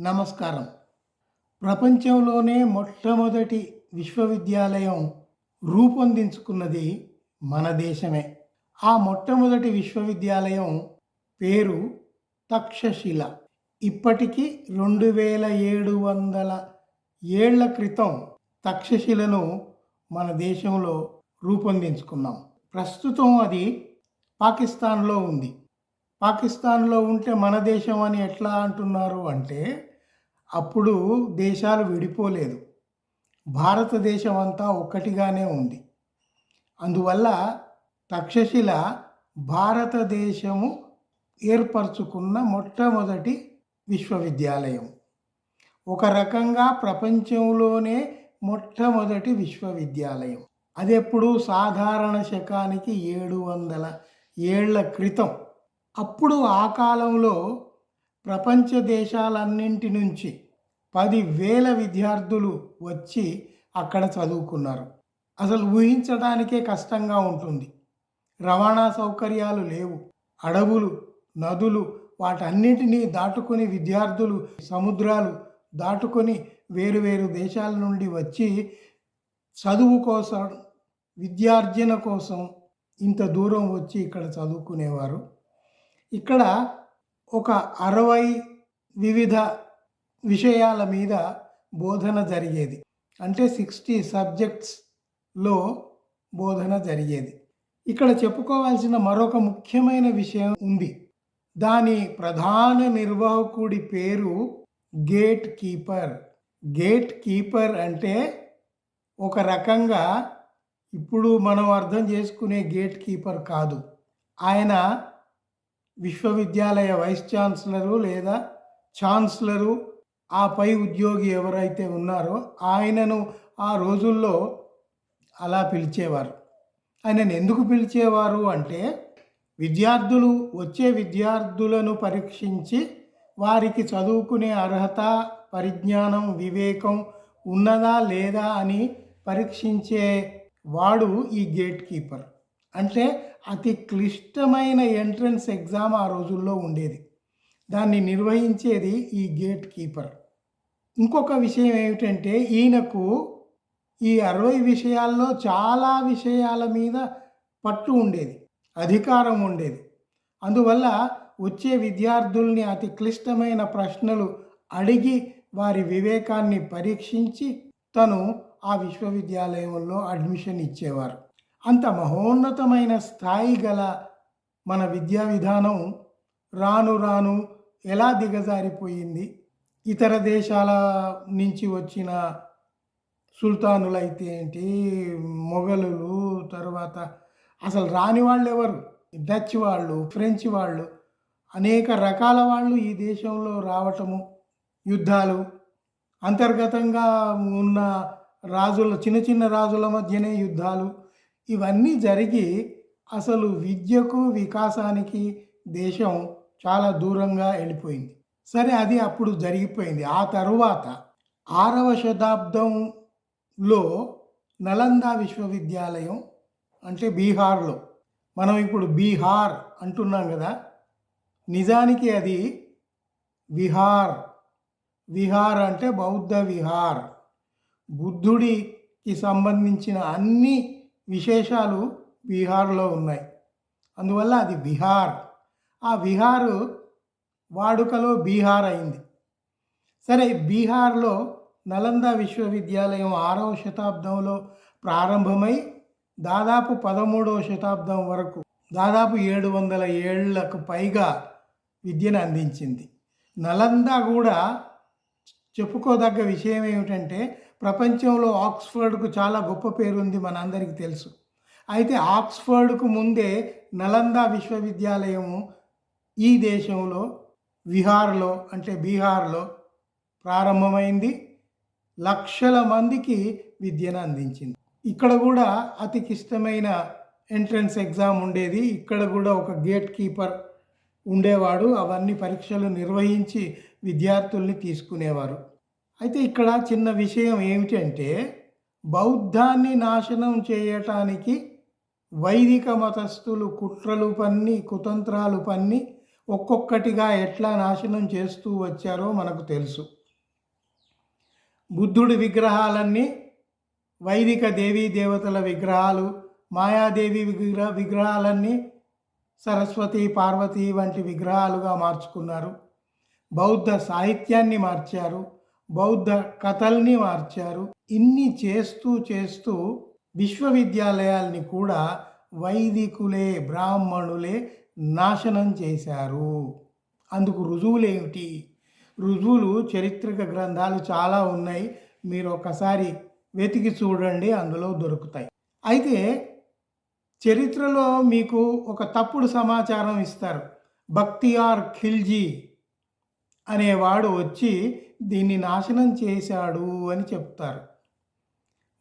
నమస్కారం. ప్రపంచంలోనే మొట్టమొదటి విశ్వవిద్యాలయం రూపొందించుకున్నది మన దేశమే. ఆ మొట్టమొదటి విశ్వవిద్యాలయం పేరు తక్షశిల. ఇప్పటికి రెండు వేల ఏడు వందల ఏళ్ళ క్రితం తక్షశిలను మన దేశంలో రూపొందించుకున్నాం. ప్రస్తుతం అది పాకిస్తాన్లో ఉంది. పాకిస్తాన్లో ఉంటే మన దేశం అని ఎట్లా అంటున్నారు అంటే అప్పుడు దేశాలు విడిపోలేదు. భారతదేశం అంతా ఒక్కటిగానే ఉంది. అందువల్ల తక్షశిల భారతదేశము ఏర్పరచుకున్న మొట్టమొదటి విశ్వవిద్యాలయం. ఒక రకంగా ప్రపంచంలోనే మొట్టమొదటి విశ్వవిద్యాలయం. అది ఎప్పుడు సాధారణ శకానికి ఏడు వందల ఏళ్ళ క్రితం. అప్పుడు ఆ కాలంలో ప్రపంచ దేశాలన్నింటి నుంచి పదివేల విద్యార్థులు వచ్చి అక్కడ చదువుకున్నారు. అసలు ఊహించడానికే కష్టంగా ఉంటుంది. రవాణా సౌకర్యాలు లేవు. అడవులు నదులు వాటన్నిటినీ దాటుకొని విద్యార్థులు సముద్రాలు దాటుకొని వేరు వేరు దేశాల నుండి వచ్చి చదువు కోసం విద్యార్జన కోసం ఇంత దూరం వచ్చి ఇక్కడ చదువుకునేవారు. ఇక్కడ ఒక అరవై వివిధ విషయాల మీద బోధన జరిగేది. అంటే సిక్స్టీ సబ్జెక్ట్స్లో బోధన జరిగేది. ఇక్కడ చెప్పుకోవాల్సిన మరొక ముఖ్యమైన విషయం ఉంది. దాని ప్రధాన నిర్వాహకుడి పేరు గేట్ కీపర్. గేట్ కీపర్ అంటే ఒక రకంగా ఇప్పుడు మనం అర్థం చేసుకునే గేట్ కీపర్ కాదు. ఆయన విశ్వవిద్యాలయ వైస్ ఛాన్సలరు లేదా ఛాన్సలరు ఆ పై ఉద్యోగి ఎవరైతే ఉన్నారో ఆయనను ఆ రోజుల్లో అలా పిలిచేవారు. ఆయనను ఎందుకు పిలిచేవారు అంటే విద్యార్థులు వచ్చే విద్యార్థులను పరీక్షించి వారికి చదువుకునే అర్హత పరిజ్ఞానం వివేకం ఉన్నదా లేదా అని పరీక్షించే వాడు ఈ గేట్ కీపర్. అంటే అతి క్లిష్టమైన ఎంట్రన్స్ ఎగ్జామ్ ఆ రోజుల్లో ఉండేది. దాన్ని నిర్వహించేది ఈ గేట్ కీపర్. ఇంకొక విషయం ఏమిటంటే ఈయనకు ఈ అరవై విషయాల్లో చాలా విషయాల మీద పట్టు ఉండేది అధికారం ఉండేది. అందువల్ల వచ్చే విద్యార్థుల్ని అతి క్లిష్టమైన ప్రశ్నలు అడిగి వారి వివేకాన్ని పరీక్షించి తను ఆ విశ్వవిద్యాలయంలో అడ్మిషన్ ఇచ్చేవారు. అంత మహోన్నతమైన స్థాయి గల మన విద్యా విధానం రాను రాను ఎలా దిగజారిపోయింది? ఇతర దేశాల నుంచి వచ్చిన సుల్తానులైతే ఏంటి? మొఘలులు తర్వాత అసలు రాని వాళ్ళు ఎవరు? డచ్ వాళ్ళు ఫ్రెంచ్ వాళ్ళు అనేక రకాల వాళ్ళు ఈ దేశంలో రావటము యుద్ధాలు అంతర్గతంగా ఉన్న రాజుల చిన్న చిన్న రాజుల మధ్యనే యుద్ధాలు ఇవన్నీ జరిగి అసలు విద్యకు వికాసానికి దేశం చాలా దూరంగా వెళ్ళిపోయింది. సరే అది అప్పుడు జరిగిపోయింది. ఆ తరువాత ఆరవ శతాబ్దంలో నలంద విశ్వవిద్యాలయం అంటే బీహార్లో మనం ఇప్పుడు బీహార్ అంటున్నాం కదా నిజానికి అది విహార్ విహార్ అంటే బౌద్ధ విహార్. బుద్ధుడికి సంబంధించిన అన్ని విశేషాలు బీహార్లో ఉన్నాయి. అందువల్ల అది బీహార్. ఆ బీహార్ వాడుకలో బీహార్ అయింది. సరే బీహార్లో నలంద విశ్వవిద్యాలయం ఆరవ శతాబ్దంలో ప్రారంభమై దాదాపు పదమూడవ శతాబ్దం వరకు దాదాపు ఏడు వందల ఏళ్ళకు పైగా విద్యను అందించింది. నలంద కూడా చెప్పుకోదగ్గ విషయం ఏమిటంటే ప్రపంచంలో ఆక్స్ఫర్డ్కు చాలా గొప్ప పేరుంది మనందరికీ తెలుసు. అయితే ఆక్స్ఫర్డ్కు ముందే నలంద విశ్వవిద్యాలయము ఈ దేశంలో విహార్లో అంటే బీహార్లో ప్రారంభమైంది. లక్షల మందికి విద్యను అందించింది. ఇక్కడ కూడా అతి క్లిష్టమైన ఎంట్రన్స్ ఎగ్జామ్ ఉండేది. ఇక్కడ కూడా ఒక గేట్ కీపర్ ఉండేవాడు. అవన్నీ పరీక్షలు నిర్వహించి విద్యార్థుల్ని తీసుకునేవారు. అయితే ఇక్కడ చిన్న విషయం ఏమిటంటే బౌద్ధాన్ని నాశనం చేయటానికి వైదిక మతస్థులు కుట్రలు పన్ని కుతంత్రాలు పన్ని ఒక్కొక్కటిగా ఎట్లా నాశనం చేస్తూ వచ్చారో మనకు తెలుసు. బుద్ధుడి విగ్రహాలన్నీ వైదిక దేవీ దేవతల విగ్రహాలు మాయాదేవి విగ్రహ విగ్రహాలన్నీ సరస్వతి పార్వతి వంటి విగ్రహాలుగా మార్చుకున్నారు. బౌద్ధ సాహిత్యాన్ని మార్చారు. బౌద్ధ కథల్ని మార్చారు. ఇన్ని చేస్తూ చేస్తూ విశ్వవిద్యాలయాల్ని కూడా వైదికులే బ్రాహ్మణులే నాశనం చేశారు. అందుకు రుజువులేమిటి రుజువులు చరిత్రక గ్రంథాలు చాలా ఉన్నాయి. మీరు ఒకసారి వెతికి చూడండి అందులో దొరుకుతాయి. అయితే చరిత్రలో మీకు ఒక తప్పుడు సమాచారం ఇస్తారు. బక్తియార్ ఖిల్జీ అనేవాడు వచ్చి దీన్ని నాశనం చేశాడు అని చెప్తారు.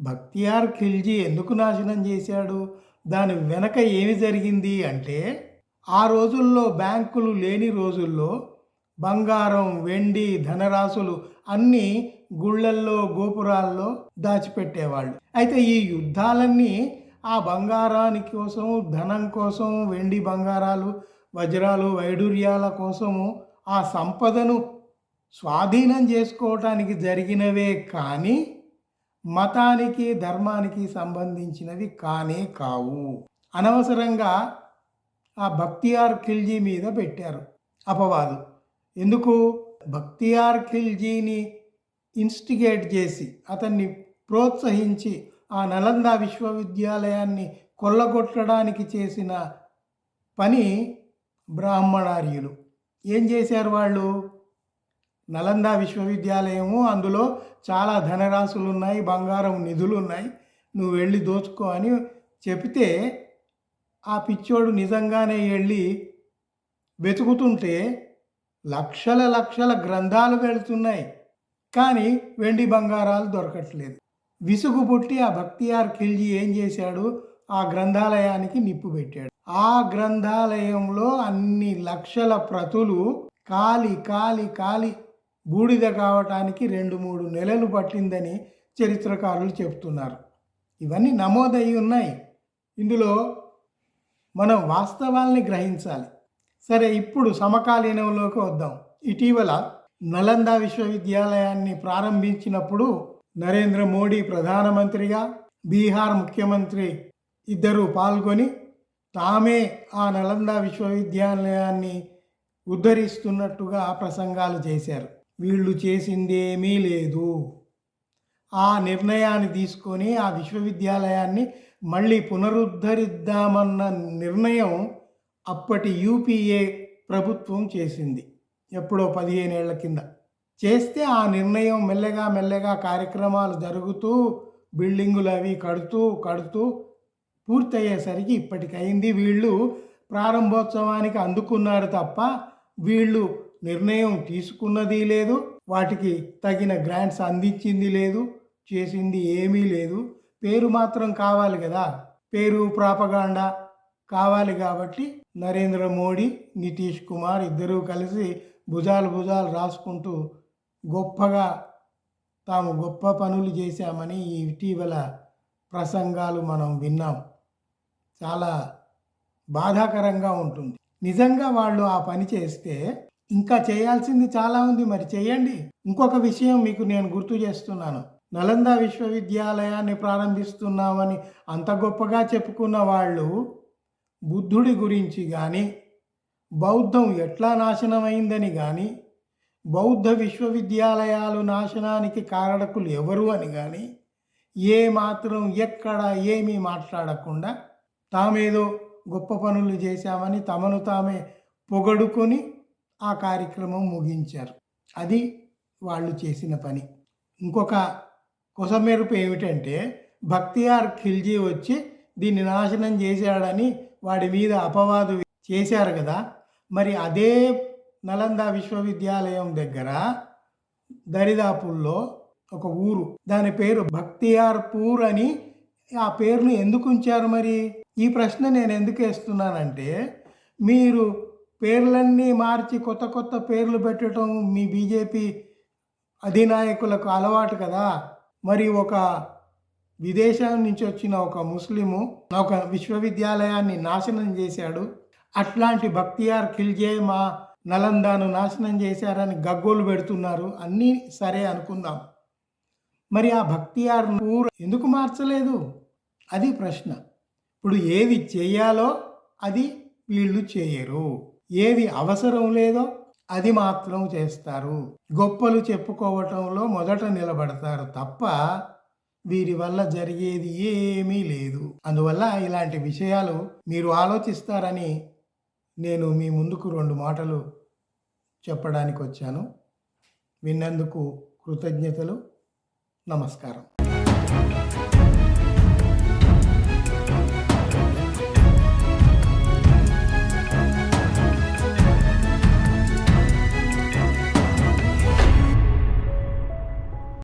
భక్తియార్ ఖిల్జీ ఎందుకు నాశనం చేశాడు? దాని వెనక ఏమి జరిగింది అంటే ఆ రోజుల్లో బ్యాంకులు లేని రోజుల్లో బంగారం వెండి ధనరాశులు అన్నీ గుళ్ళల్లో గోపురాల్లో దాచిపెట్టేవాళ్ళు. అయితే ఈ యుద్ధాలన్నీ ఆ బంగారాని కోసం ధనం కోసం వెండి బంగారాలు వజ్రాలు వైడూర్యాల కోసము ఆ సంపదను స్వాధీనం చేసుకోవటానికి జరిగినవే కానీ మతానికి ధర్మానికి సంబంధించినవి కానే కావు. అనవసరంగా ఆ భక్తియార్ ఖిల్జీ మీద పెట్టారు అపవాదు. ఎందుకు? భక్తియార్ ఖిల్జీని ఇన్స్టిగేట్ చేసి అతన్ని ప్రోత్సహించి ఆ నలంద విశ్వవిద్యాలయాన్ని కొల్లగొట్టడానికి చేసిన పని బ్రాహ్మణార్యులు. ఏం చేశారు వాళ్ళు? నలంద విశ్వవిద్యాలయము అందులో చాలా ధనరాశులు ఉన్నాయి బంగారం నిధులు ఉన్నాయి నువ్వు వెళ్ళి దోచుకో అని చెప్తే ఆ పిచ్చోడు నిజంగానే వెళ్ళి వెతుకుతుంటే లక్షల లక్షల గ్రంథాలు వెళుతున్నాయి. కానీ వెండి బంగారాలు దొరకట్లేదు. విసుగు పుట్టి ఆ భక్తియార్ ఖిల్జీ ఏం చేశాడు? ఆ గ్రంథాలయానికి నిప్పు పెట్టాడు. ఆ గ్రంథాలయంలో అన్ని లక్షల ప్రతులు కాలి కాలి కాలి బూడిద కావటానికి రెండు మూడు నెలలు పట్టిందని చరిత్రకారులు చెప్తున్నారు. ఇవన్నీ నమోదయ్యి ఉన్నాయి. ఇందులో మనం వాస్తవాల్ని గ్రహించాలి. సరే ఇప్పుడు సమకాలీనంలోకి వద్దాం. ఇటీవల నలంద విశ్వవిద్యాలయాన్ని ప్రారంభించినప్పుడు నరేంద్ర మోడీ ప్రధానమంత్రిగా బీహార్ ముఖ్యమంత్రి ఇద్దరు పాల్గొని తామే ఆ నలంద విశ్వవిద్యాలయాన్ని ఉద్ధరిస్తున్నట్టుగా ప్రసంగాలు చేశారు. వీళ్ళు చేసిందేమీ లేదు. ఆ నిర్ణయాన్ని తీసుకొని ఆ విశ్వవిద్యాలయాన్ని మళ్ళీ పునరుద్ధరిద్దామన్న నిర్ణయం అప్పటి యూపీఏ ప్రభుత్వం చేసింది ఎప్పుడో పదిహేనేళ్ళ కింద. చేస్తే ఆ నిర్ణయం మెల్లగా మెల్లగా కార్యక్రమాలు జరుగుతూ బిల్డింగులు అవి కడుతూ కడుతూ పూర్తయ్యేసరికి ఇప్పటికైంది. వీళ్ళు ప్రారంభోత్సవానికి అందుకున్నారు తప్ప వీళ్ళు నిర్ణయం తీసుకున్నది లేదు. వాటికి తగిన గ్రాంట్స్ అందించింది లేదు. చేసింది ఏమీ లేదు. పేరు మాత్రం కావాలి కదా. పేరు ప్రాపగాండా కావాలి కాబట్టి నరేంద్ర మోడీ నితీష్ కుమార్ ఇద్దరూ కలిసి భుజాలు భుజాలు రాసుకుంటూ గొప్పగా తాము గొప్ప పనులు చేశామని ఈ ఇటీవల ప్రసంగాలు మనం విన్నాం. చాలా బాధాకరంగా ఉంటుంది. నిజంగా వాళ్ళు ఆ పని చేస్తే ఇంకా చేయాల్సింది చాలా ఉంది. మరి చేయండి. ఇంకొక విషయం మీకు నేను గుర్తు చేస్తున్నాను. నలంద విశ్వవిద్యాలయాన్ని ప్రారంభిస్తున్నామని అంత గొప్పగా చెప్పుకున్న వాళ్ళు బుద్ధుడి గురించి కానీ బౌద్ధం ఎట్లా నాశనమైందని కానీ బౌద్ధ విశ్వవిద్యాలయాలు నాశనానికి కారణకులు ఎవరు అని కానీ ఏ మాత్రం ఎక్కడ ఏమీ మాట్లాడకుండా తామేదో గొప్ప పనులు చేశామని తమను తామే పొగడుకొని ఆ కార్యక్రమం ముగించారు. అది వాళ్ళు చేసిన పని. ఇంకొక కొసమెరుపు ఏమిటంటే భక్తియార్ ఖిల్జీ వచ్చి దీన్ని నాశనం చేశాడని వాడి మీద అపవాదు చేశారు కదా. మరి అదే నలంద విశ్వవిద్యాలయం దగ్గర దరిదాపుల్లో ఒక ఊరు దాని పేరు భక్తియార్పూర్ అని ఆ పేరును ఎందుకు ఉంచారు మరి? ఈ ప్రశ్న నేను ఎందుకు వేస్తున్నానంటే మీరు పేర్లన్నీ మార్చి కొత్త కొత్త పేర్లు పెట్టడం మీ బీజేపీ అధినాయకులకు అలవాటు కదా. మరి ఒక విదేశం నుంచి వచ్చిన ఒక ముస్లిము ఒక విశ్వవిద్యాలయాన్ని నాశనం చేశాడు. అట్లాంటి బక్తియార్ ఖిల్జే మా నలందాను నాశనం చేశారని గగ్గోలు పెడుతున్నారు. అన్నీ సరే అనుకుందాం. మరి ఆ భక్తియార్ ఊరు ఎందుకు మార్చలేదు? అది ప్రశ్న. ఇప్పుడు ఏవి చేయాలో అది వీళ్ళు చేయరు. ఏవి అవసరం లేదో అది మాత్రం చేస్తారు. గొప్పలు చెప్పుకోవటంలో మొదట నిలబడతారు తప్ప వీరి వల్ల జరిగేది ఏమీ లేదు. అందువల్ల ఇలాంటి విషయాలు మీరు ఆలోచిస్తారని నేను మీ ముందుకు రెండు మాటలు చెప్పడానికి వచ్చాను. విన్నందుకు కృతజ్ఞతలు. నమస్కారం.